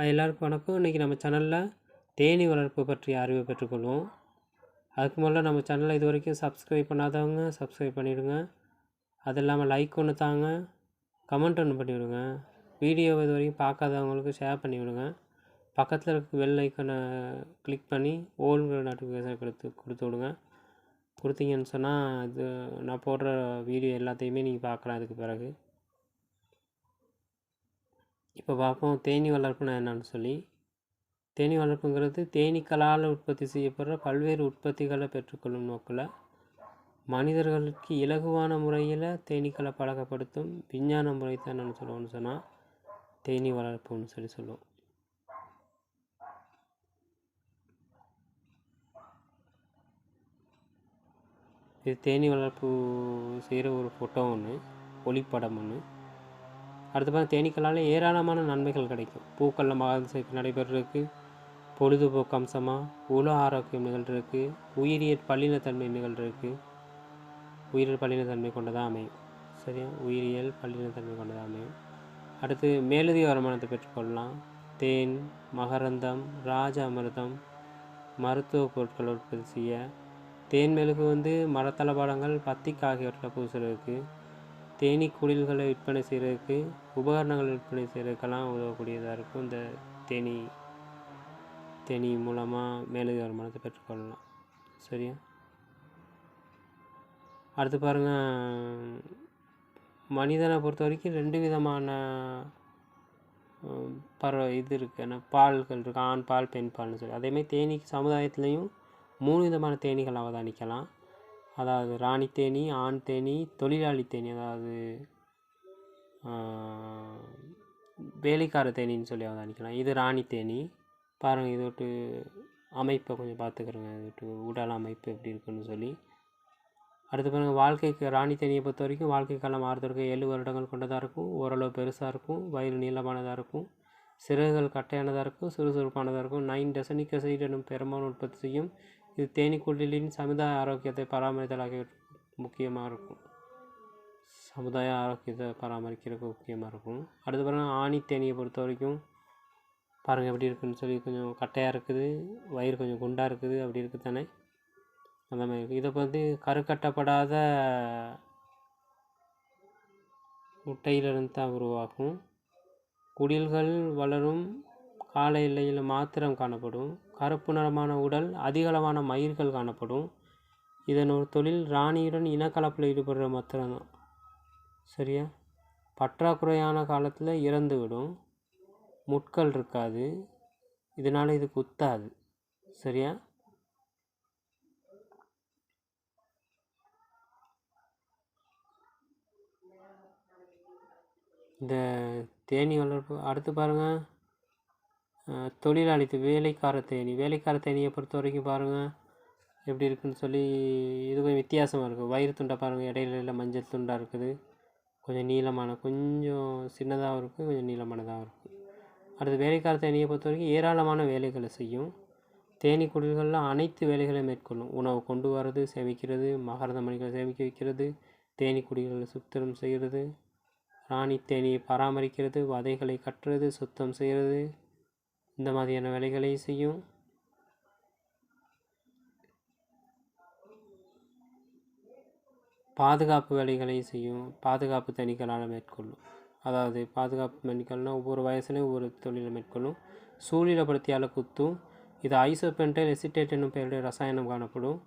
அது எல்லாருக்கும் வணக்கம். இன்றைக்கி நம்ம சேனலில் தேனீ வளர்ப்பு பற்றிய அறிவை பெற்றுக்கொள்வோம். அதுக்கு முதல்ல நம்ம சேனலை இது வரைக்கும் சப்ஸ்கிரைப் பண்ணாதவங்க சப்ஸ்கிரைப் பண்ணிவிடுங்க அது இல்லாமல் லைக் ஒன்று தாங்க. கமெண்ட் ஒன்று பண்ணிவிடுங்க வீடியோ இது வரைக்கும் பார்க்காதவங்களுக்கு ஷேர் பண்ணிவிடுங்க. பக்கத்தில் இருக்க வெள் ஐக்கனை கிளிக் பண்ணி ஓல்ங்கிற நோட்டிஃபிகேஷன் கொடுத்து கொடுத்து விடுங்க. கொடுத்தீங்கன்னு சொன்னால் இது நான் போடுற வீடியோ எல்லாத்தையுமே நீங்கள் பார்க்கலாம். அதுக்கு பிறகு இப்போ பார்ப்போம். தேனீ வளர்ப்புனா என்னன்னு சொல்லி. தேனீ வளர்ப்புங்கிறது தேனீக்களால் உற்பத்தி செய்யப்படுற பல்வேறு உற்பத்திகளை பெற்றுக்கொள்ளும் நோக்கில் மனிதர்களுக்கு இலகுவான முறையில் தேனீக்களை பழக்கப்படுத்தும் விஞ்ஞான முறை தான் என்னென்னு சொல்லுவோம்னு சொன்னால் தேனீ வளர்ப்புன்னு சொல்லி சொல்லுவோம். இது தேனீ வளர்ப்பு செய்கிற ஒரு ஃபோட்டோ ஒன்று ஒளிப்படம் ஒன்று. அடுத்து பார்த்தா தேனீக்களால் ஏராளமான நன்மைகள் கிடைக்கும். பூக்களில் மகரந்த சேர்க்கை நடைபெறதுக்கு பொழுதுபோக்கு அம்சமாக உல ஆரோக்கியம் நிகழ்றதுக்கு உயிரியல் பல்லினத்தன்மை நிகழ்றதுக்கு உயிரியல் பல்லினத்தன்மை கொண்டதாக அமையும். சரியா? உயிரியல் பல்லினத்தன்மை கொண்டதாக அமையும். அடுத்து மேலதிக வருமானத்தை பெற்றுக்கொள்ளலாம் தேன் மகரந்தம் ராஜ அமிர்தம் மருத்துவ பொருட்கள் உற்பத்தி செய்ய. தேன் மெழுகு வந்து மரத்தளபாடங்கள் பத்திக்கு ஆகியவற்றில் பூசுறதுக்கு தேனீ குடில்களை விற்பனை செய்கிறதுக்கு உபகரணங்கள் விற்பனை செய்கிறதுக்கெல்லாம் உதவக்கூடியதாக இருக்கும். இந்த தேனீ தேனீ மூலமாக மேலதிக வருமானத்தை பெற்றுக்கொள்ளலாம். சரியா? அடுத்து பாருங்கள் மனிதனை பொறுத்த வரைக்கும் ரெண்டு விதமான பறவை இது இருக்குது என்ன பால்கள் இருக்குது ஆண் பால் பெண் பால்னு சொல்லி. அதேமாதிரி தேனீ சமுதாயத்துலேயும் மூணு விதமான தேனீகள் அவதானிக்கலாம். அதாவது ராணி தேனி ஆண் தேனி தொழிலாளி தேனி அதாவது வேலைக்கார தேனின்னு சொல்லி அவதானிக்கலாம் இது ராணி தேனி. பாருங்கள் இதோட்டு விட்டு அமைப்பை கொஞ்சம் பார்த்துக்கிறோங்க. இது உடல் அமைப்பு எப்படி இருக்குன்னு சொல்லி. அடுத்து பாருங்கள் வாழ்க்கைக்கு ராணி தேனியை பொறுத்த வரைக்கும் வாழ்க்கை காலம் ஆறுதற்கு ஏழு வருடங்கள் கொண்டதாக இருக்கும். ஓரளவு பெருசாக இருக்கும். வயிறு நீளமானதாக இருக்கும். சிறகுகள் கட்டையானதாக இருக்கும். சுறுசுறுப்பானதாக இருக்கும். நைன் டசனிக்க சைடு எனும் பெரும்பாலும் உற்பத்தி செய்யும் இது தேனீக்குடிலின் சமுதாய ஆரோக்கியத்தை பராமரித்தல் முக்கியமாக இருக்கும். சமுதாய ஆரோக்கியத்தை பராமரிக்கிறதுக்கு முக்கியமாக இருக்கும். அடுத்து பாருங்கள் ஆணி தேனியை பொறுத்த வரைக்கும் பாருங்கள் எப்படி இருக்குன்னு சொல்லி கொஞ்சம் கட்டையாக இருக்குது வயிறு கொஞ்சம் குண்டாக இருக்குது அப்படி இருக்குது தானே? அந்த மாதிரி இருக்குது இதை வந்து கருக்கட்டப்படாத முட்டையிலிருந்து தான் உருவாகும். குடில்கள் வளரும் கால எல்லையில் மாத்திரம் காணப்படும். கருப்பு நிறமான உடல் அதிகளவான மயிர்கள் காணப்படும். இதன் ஒரு தொழில் ராணியுடன் இனக்கலப்பில் ஈடுபடுற மாத்திரம்தான் சரியா? பற்றாக்குறையான காலத்தில் இறந்து விடும் முட்கள் இருக்காது. இதனால் இது குத்தாது. சரியா? இந்த தேனி வளர்ப்பு அடுத்து பாருங்கள் தொழிலாளி வேலைக்கார தேனி வேலைக்கார தேனியை பொறுத்த வரைக்கும் பாருங்கள் எப்படி இருக்குன்னு சொல்லி இது கொஞ்சம் வித்தியாசமாக இருக்குது வயிறு துண்டை பாருங்கள் இடையில மஞ்சள் துண்டாக இருக்குது. கொஞ்சம் நீளமான கொஞ்சம் சின்னதாகவும் இருக்குது கொஞ்சம் நீளமானதாகவும் இருக்குது அடுத்து வேலைக்கார தேனியை பொறுத்த வரைக்கும் ஏராளமான வேலைகளை செய்யும். தேனி குடில்களில் அனைத்து வேலைகளையும் மேற்கொள்ளும். உணவு கொண்டு வர்றது சேமிக்கிறது மகரந்த மணிகளை சேமிக்க வைக்கிறது தேனி குடில்களை சுத்தம் செய்கிறது ராணி தேனியை பராமரிக்கிறது வதைகளை கட்டுறது சுத்தம் செய்கிறது இந்த மாதிரியான வேலைகளை செய்யும். பாதுகாப்பு வேலைகளை செய்யும். பாதுகாப்பு தணிக்கலால் மேற்கொள்ளும். அதாவது பாதுகாப்பு தணிக்கல்னால் ஒவ்வொரு வயசுலையும் ஒவ்வொரு தொழிலை மேற்கொள்ளும். சூழிலப்படுத்தியால் குத்தும். இது ஐசோபென்டைல் எசிட்டேட் என்னும் பெயருடைய ரசாயனம் காணப்படும்.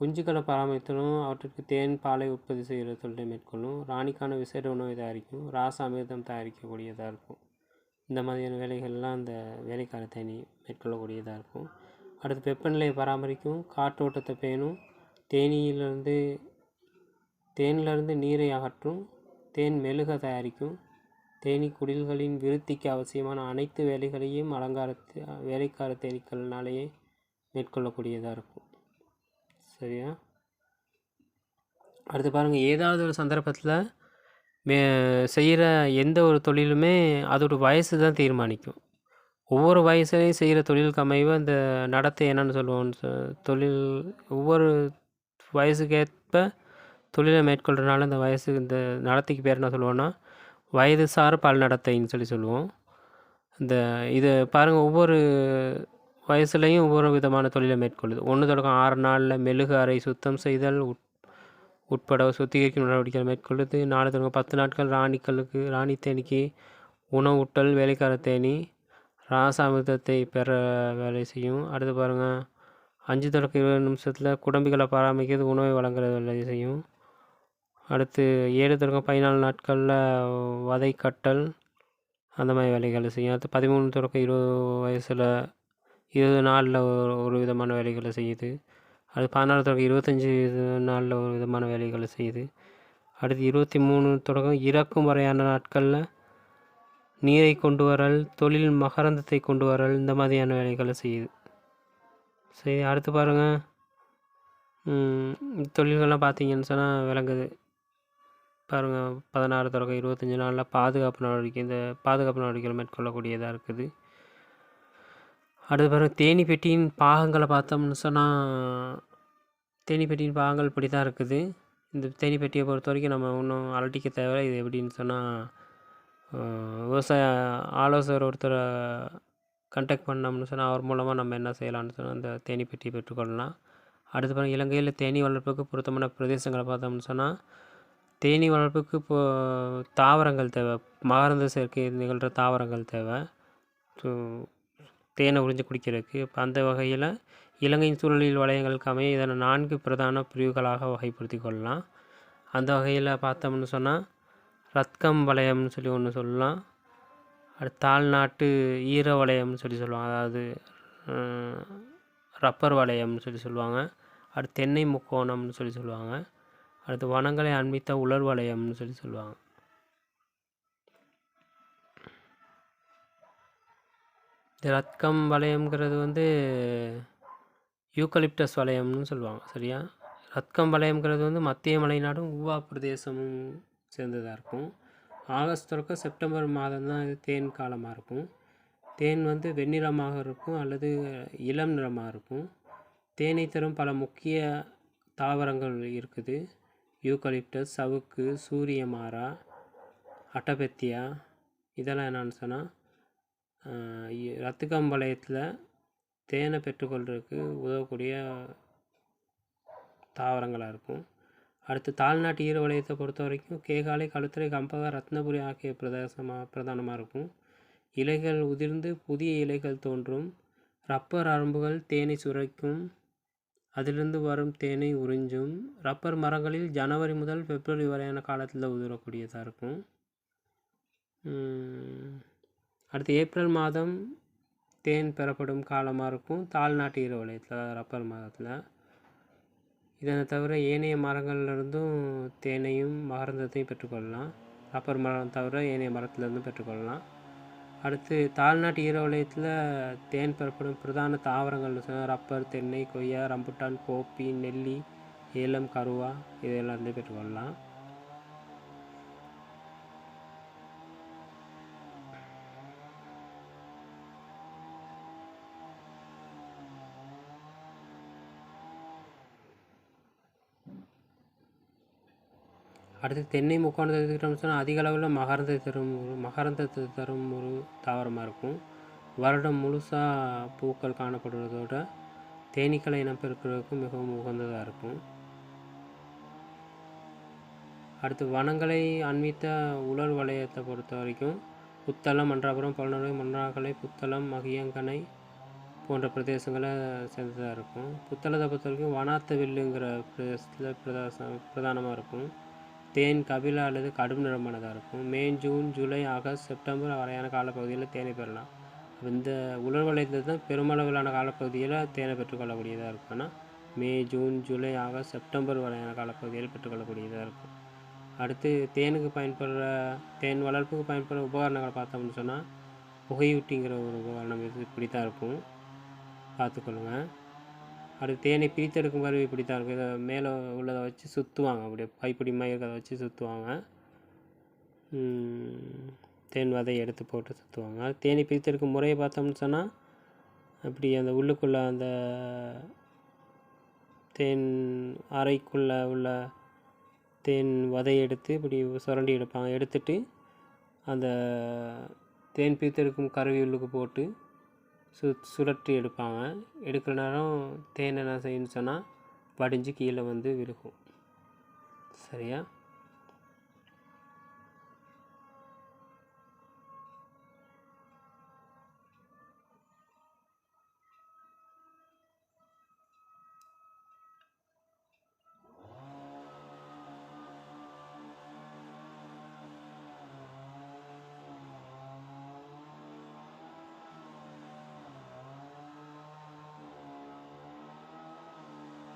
குஞ்சுகளை பராமரித்தலும் அவற்றிற்கு தேன் பாலை உற்பத்தி செய்கிற தொழிலை மேற்கொள்ளும். ராணிக்கான விசேட உணவை தயாரிக்கும். ராச அமிர்தம் தயாரிக்கக்கூடியதாக இருக்கும். இந்த மாதிரியான வேலைகள்லாம் அந்த வேலைக்கார தேனி மேற்கொள்ளக்கூடியதாக இருக்கும். அடுத்து வெப்பநிலையை பராமரிக்கும். காற்றோட்டத்தை பேணும். தேனியிலிருந்து தேனிலிருந்து நீரை அகற்றும். தேன் மெழுக தயாரிக்கும். தேனீ குடில்களின் விருத்திக்கு அவசியமான அனைத்து வேலைகளையும் அலங்காரத்து வேலைக்கார தேனீக்கள்னாலேயே மேற்கொள்ளக்கூடியதாக இருக்கும். சரியா? அடுத்து பாருங்கள் ஏதாவது ஒரு சந்தர்ப்பத்தில் மே செய்கிற எந்த ஒரு தொழிலுமே அதோட வயசு தான் தீர்மானிக்கும். ஒவ்வொரு வயசுலையும் செய்கிற தொழிலுக்கு அமைவு அந்த நடத்தை என்னென்னு சொல்லுவோம் தொழில் ஒவ்வொரு வயசுக்கேற்ப தொழிலை மேற்கொள்கிறனால இந்த வயசு இந்த நடத்தைக்கு பேர் என்ன சொல்லுவோன்னா வயது சார் பல் நடத்தைன்னு சொல்லி சொல்லுவோம். இந்த இது பாருங்கள் ஒவ்வொரு வயசுலேயும் ஒவ்வொரு விதமான தொழிலை மேற்கொள்ளுது. ஒன்று தொடக்கம் ஆறு நாளில் மெழுகு அறை சுத்தம் செய்தல் உட் உட்பட சுத்திகரிக்கும் நடவடிக்கைகள் மேற்கொள்வது நாலு தொடங்க பத்து நாட்கள் ராணிக்களுக்கு ராணி தேனிக்கு உணவூட்டல் வேலைக்கார தேனி ராசாமிர்தத்தை பெற வேலை செய்யும். அடுத்து பாருங்கள் அஞ்சு தொடக்க இருபது நிமிஷத்தில் குடம்பிகளை பராமரிக்கிறது உணவை வழங்குறது வேலை செய்யும். அடுத்து ஏழு தொடக்கம் பதினாலு நாட்களில் வதை கட்டல் அந்த மாதிரி வேலைகளை செய்யும். அடுத்து பதிமூணு தொடக்கம் இருபது வயசில் இருபது நாளில் ஒரு ஒரு விதமான வேலைகளை செய்யுது. அது பதினாலு தொடக்கம் இருபத்தஞ்சி நாளில் ஒரு விதமான வேலைகளை செய்யுது. அடுத்து இருபத்தி மூணு தொடக்கம் இறக்கும் வரையான நாட்களில் நீரை கொண்டு வரல் தொழில் மகரந்தத்தை கொண்டு வரல் இந்த மாதிரியான வேலைகளை செய்யுது. சரி அடுத்து பாருங்கள் தொழில்கள்லாம் பார்த்தீங்கன்னு சொன்னால் விளங்குது. பாருங்கள் பதினாறு தொடக்கம் இருபத்தஞ்சி நாளில் பாதுகாப்பு நடவடிக்கை இந்த பாதுகாப்பு நடவடிக்கைகள் மேற்கொள்ளக்கூடியதாக இருக்குது. அடுத்து பாருங்கள் தேனி பெட்டியின் பாகங்களை பார்த்தோம்னு சொன்னால் தேனி பெட்டியின் பாகங்கள் இப்படி தான் இருக்குது. இந்த தேனி பெட்டியை பொறுத்த வரைக்கும் நம்ம இன்னும் அலட்டிக்க தேவை இது எப்படின்னு சொன்னால் விவசாய ஆலோசகர் ஒருத்தரை கண்டெக்ட் பண்ணோம்னு சொன்னால் அவர் மூலமாக நம்ம என்ன செய்யலாம்னு சொன்னால் அந்த தேனி பெட்டியை பெற்றுக்கொள்ளலாம். அடுத்து பாருங்கள் இலங்கையில் தேனி வளர்ப்புக்கு பொருத்தமான பிரதேசங்களை பார்த்தோம்னு சொன்னால் தேனீ வளர்ப்புக்கு இப்போது தாவரங்கள் தேவை. மகரந்த சேர்க்கை நிகழ்கிற தாவரங்கள் தேவை. ஸோ தேனை உறிஞ்சு குடிக்கிறதுக்கு. இப்போ அந்த வகையில் இலங்கையின் சூழலில் வளையங்களுக்கு அமைய இதனை நான்கு பிரதான பிரிவுகளாக வகைப்படுத்தி கொள்ளலாம். அந்த வகையில் பார்த்தோம்னு சொன்னால் ரத்கம் வளையம்னு சொல்லி ஒன்று சொல்லலாம். அடுத்து தாழ்நாட்டு ஈர வளையம்னு சொல்லி சொல்லுவாங்க. அதாவது ரப்பர் வளையம்னு சொல்லி சொல்லுவாங்க. அடுத்து தென்னை முக்கோணம்னு சொல்லி சொல்லுவாங்க. அடுத்து வனங்களை அண்மித்த உலர் வளையம்னு சொல்லி சொல்லுவாங்க. இந்த ரத்கம் வளையம்ங்கிறது வந்து யூக்கலிப்டஸ் வளையம்னு சொல்லுவாங்க சரியா? ரத்கம் வளையம்ங்கிறது வந்து மத்திய மலைநாடும் ஊவா பிரதேசமும் சேர்ந்ததாக இருக்கும். ஆகஸ்ட் தொடக்க செப்டம்பர் மாதம் தான் இது தேன் காலமாக இருக்கும். தேன் வந்து வெண்ணிறமாக இருக்கும் அல்லது இளம் நிறமாக இருக்கும். தேனை தரும் பல முக்கிய தாவரங்கள் இருக்குது. யூக்கலிப்டஸ் சவுக்கு சூரியமாரா அட்டபெத்தியா இதெல்லாம் என்னென்னு சொன்னால் ரத்துக்கம்பாளையத்தில் தேனை பெற்றுக்கொள்றதுக்கு உதவக்கூடிய தாவரங்களாக இருக்கும். அடுத்து தாழ்நாட்டு ஈர வளையத்தை பொறுத்த வரைக்கும் கேகாலை கழுத்துறை கம்பக ரத்னபுரி ஆகிய பிரதேசமாக பிரதானமாக இருக்கும். இலைகள் உதிர்ந்து புதிய இலைகள் தோன்றும். ரப்பர் அரும்புகள் தேனை சுரைக்கும். அதிலிருந்து வரும் தேனை உறிஞ்சும். ரப்பர் மரங்களில் ஜனவரி முதல் பிப்ரவரி வரையான காலத்தில் உதிரக்கூடியதாக இருக்கும். அடுத்து ஏப்ரல் மாதம் தேன் பெறப்படும் காலமாக இருக்கும். தாழ்நாட்டு ஈர வளையத்தில் ரப்பர் மாதத்தில். இதனை தவிர ஏனைய மரங்கள்லேருந்தும் தேனையும் மகரந்தத்தையும் பெற்றுக்கொள்ளலாம். ரப்பர் மரம் தவிர ஏனைய மரத்துலேருந்தும் பெற்றுக்கொள்ளலாம். அடுத்து தாழ்நாட்டு ஈர வலயத்தில் தேன் பெறப்படும் பிரதான தாவரங்கள்னு சொன்னால் ரப்பர் தென்னை கொய்யா ரம்புட்டான் கோப்பி நெல்லி ஏலம் கருவா இது எல்லாத்தையும் பெற்றுக்கொள்ளலாம். அடுத்து தென்னை முக்கோணத்தை எடுத்துக்கிட்டோம்னு சொன்னால் அதிக அளவில் மகரந்தத்தை தரும் ஒரு மகரந்தத்தை தரும் ஒரு தாவரமாக இருக்கும். வருடம் முழுசாக பூக்கள் காணப்படுவதோட தேனீக்களை இனப்பெருக்கிறதுக்கும் மிகவும் உகந்ததாக இருக்கும். அடுத்து வனங்களை அண்மித்த உலர் வளையத்தை பொறுத்த வரைக்கும் புத்தளம் மன்றாபுரம் பல்நடை மன்னார்கலை புத்தளம் மகியங்கனை போன்ற பிரதேசங்களை சேர்ந்ததாக இருக்கும். புத்தளத்தை பொறுத்த வரைக்கும் வனாத்த வில்லுங்கிற பிரதேசத்தில் பிரதாச பிரதானமாக இருக்கும். தேன் கபிலா அல்லது கடும் நிறமானதாக இருக்கும். May June July August September வரையான காலப்பகுதியில் தேனை பெறலாம். இந்த உலர் வளையத்தில் தான் பெருமளவிலான காலப்பகுதியில் தேனை பெற்றுக்கொள்ளக்கூடியதாக இருக்கும். ஆனால் May June July August September வரையான காலப்பகுதியில் பெற்றுக்கொள்ளக்கூடியதாக இருக்கும். அடுத்து தேனுக்கு பயன்படுற தேன் வளர்ப்புக்கு பயன்படுற உபகரணங்களை பார்த்தோம்னு சொன்னால் புகையூட்டிங்கிற ஒரு உபகரணம் இது இப்படி தான் இருக்கும். பார்த்துக்கொள்ளுங்கள் அடுத்து தேனை பிரித்தெடுக்கும் கருவி இப்படி தான் இருக்கும். இதை மேலே உள்ளதை வச்சு சுற்றுவாங்க அப்படியே பைப்பிடி மாதிரி இருக்கிறத வச்சு சுற்றுவாங்க தேன் வதை எடுத்து போட்டு சுற்றுவாங்க தேனை பிரித்தெடுக்கும் முறையை பார்த்தோம்னு சொன்னால் அப்படி அந்த உள்ளுக்குள்ளே அந்த தேன் அறைக்குள்ளே உள்ள தேன் வதை எடுத்து இப்படி சுரண்டி எடுப்பாங்க. எடுத்துட்டு அந்த தேன் பிரித்தெடுக்கும் கருவி உள்ளுக்கு போட்டு சு சுழற்றி எடுப்பாங்க. எடுக்கிற நேரம் தேன் என்ன செய்யணும்னு சொன்னால் வடிஞ்சு கீழே வந்து விழுகும். சரியா?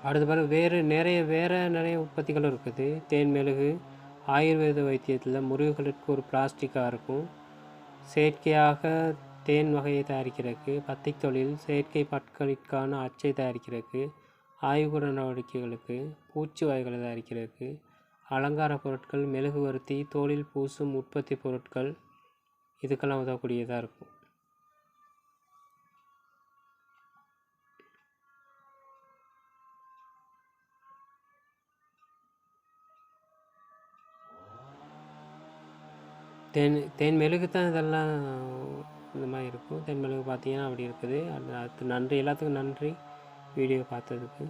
அடுத்து பாருங்க வேறு நிறைய வேறு நிறைய உற்பத்திகளும் இருக்குது. தேன் மெழுகு ஆயுர்வேத வைத்தியத்தில் முறிவுகளுக்கு ஒரு பிளாஸ்டிக்காக இருக்கும். செயற்கையாக தேன் வகையை தயாரிக்கிறதுக்கு பத்தை தொழில் செயற்கை பற்களிற்கான அச்சை தயாரிக்கிறதுக்கு ஆய்வுக்கூட நடவடிக்கைகளுக்கு பூச்சி வகைகளை தயாரிக்கிறதுக்கு அலங்கார பொருட்கள் மெழுகுவர்த்தி தோளில் பூசும் உற்பத்தி பொருட்கள் இதுக்கெல்லாம் உதவக்கூடியதாக இருக்கும். தேன் தேன் மெழுகு தான் இதெல்லாம் இந்த மாதிரி இருக்கும். தேன் மெழுகு பார்த்தீங்கன்னா அப்படி இருக்குது. அது அடுத்து நன்றி. எல்லாத்துக்கும் நன்றி. வீடியோ பார்த்ததுக்கு.